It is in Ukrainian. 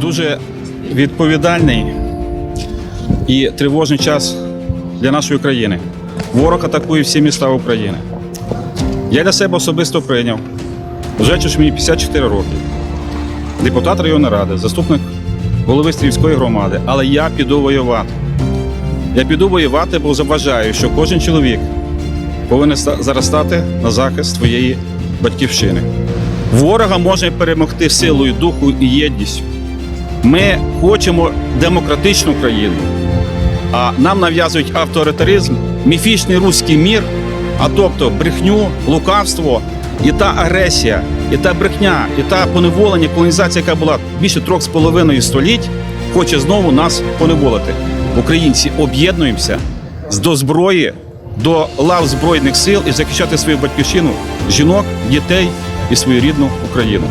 Дуже відповідальний і тривожний час для нашої країни. Ворог атакує всі міста України. Я для себе особисто прийняв, що мені 54 роки, депутат районної ради, заступник голови Стрівської громади, але я піду воювати. Я піду воювати, бо заважаю, що кожен чоловік повинен зараз стати на захист своєї батьківщини. Ворога можна перемогти силою духу і єдністю. Ми хочемо демократичну країну, а нам нав'язують авторитаризм, міфічний руський мір, а тобто брехню, лукавство і та агресія, і та брехня, і та поневолення, колонізація, яка була більше трьох з половиною століть, хоче знову нас поневолити. Українці об'єднуємося з- до зброї, до лав Збройних сил і захищати свою батьківщину, жінок, дітей і свою рідну Україну.